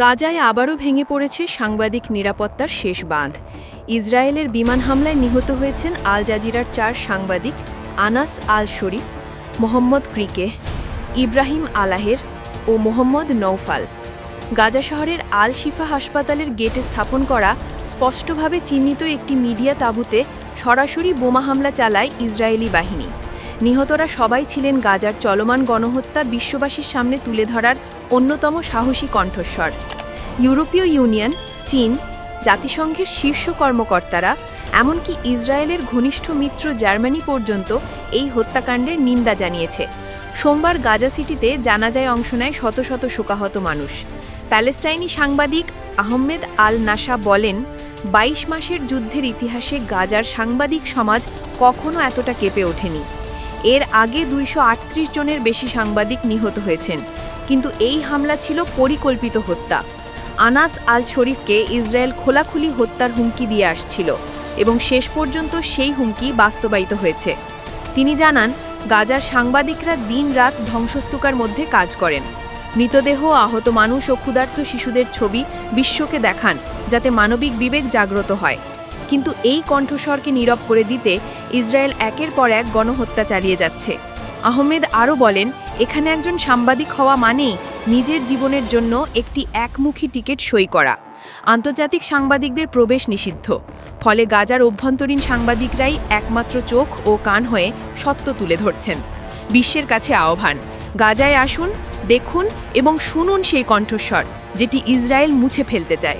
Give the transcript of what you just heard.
গাজায় আবারও ভেঙে পড়েছে সাংবাদিক নিরাপত্তার শেষ বাঁধ। ইসরায়েলের বিমান হামলায় নিহত হয়েছেন আল জাজিরার চার সাংবাদিক, আনাস আল শরীফ, মোহাম্মদ ক্রিকে, ইব্রাহিম আলাহের ও মোহাম্মদ নৌফাল গাজা শহরের আল শিফা হাসপাতালের গেটে স্থাপন করা স্পষ্টভাবে চিহ্নিত একটি মিডিয়া তাঁবুতে সরাসরি বোমা হামলা চালায় ইসরায়েলি বাহিনী। নিহতরা সবাই ছিলেন গাজার চলমান গণহত্যা বিশ্ববাসীর সামনে তুলে ধরার অন্যতম সাহসী কণ্ঠস্বর। ইউরোপীয় ইউনিয়ন, চীন, জাতিসংঘের শীর্ষ কর্মকর্তারা, এমনকি ইসরায়েলের ঘনিষ্ঠ মিত্র জার্মানি পর্যন্ত এই হত্যাকাণ্ডের নিন্দা জানিয়েছে। সোমবার গাজা সিটিতে জানাজায় অংশ নেয় শত শত শোকাহত মানুষ। প্যালেস্টাইনি সাংবাদিক আহমেদ আল নাসা বলেন, বাইশ মাসের যুদ্ধের ইতিহাসে গাজার সাংবাদিক সমাজ কখনো এতটা কেঁপে ওঠেনি। এর আগে দুইশো আটত্রিশ জনের বেশি সাংবাদিক নিহত হয়েছেন। কিন্তু এই হামলা ছিল পরিকল্পিত হত্যা। আনাস আল শরীফকে ইসরায়েল খোলাখুলি হত্যার হুমকি দিয়ে আসছিল এবং শেষ পর্যন্ত সেই হুমকি বাস্তবায়িত হয়েছে। তিনি জানান, গাজার সাংবাদিকরা দিনরাত ধ্বংসস্তূকার মধ্যে কাজ করেন। মৃতদেহ, আহত মানুষ ও ক্ষুধার্ত শিশুদের ছবি বিশ্বকে দেখান, যাতে মানবিক বিবেক জাগ্রত হয়। কিন্তু এই কণ্ঠস্বরকে নীরব করে দিতে ইসরায়েল একের পর এক গণহত্যা চালিয়ে যাচ্ছে। আহমেদ আরও বলেন, এখানে একজন সাংবাদিক হওয়া মানেই নিজের জীবনের জন্য একটি একমুখী টিকিট সই করা। আন্তর্জাতিক সাংবাদিকদের প্রবেশ নিষিদ্ধ। ফলে গাজার অভ্যন্তরীণ সাংবাদিকরাই একমাত্র চোখ ও কান হয়ে সত্য তুলে ধরছেন। বিশ্বের কাছে আহ্বান, গাজায় আসুন, দেখুন এবং শুনুন সেই কণ্ঠস্বর, যেটি ইসরায়েল মুছে ফেলতে চায়।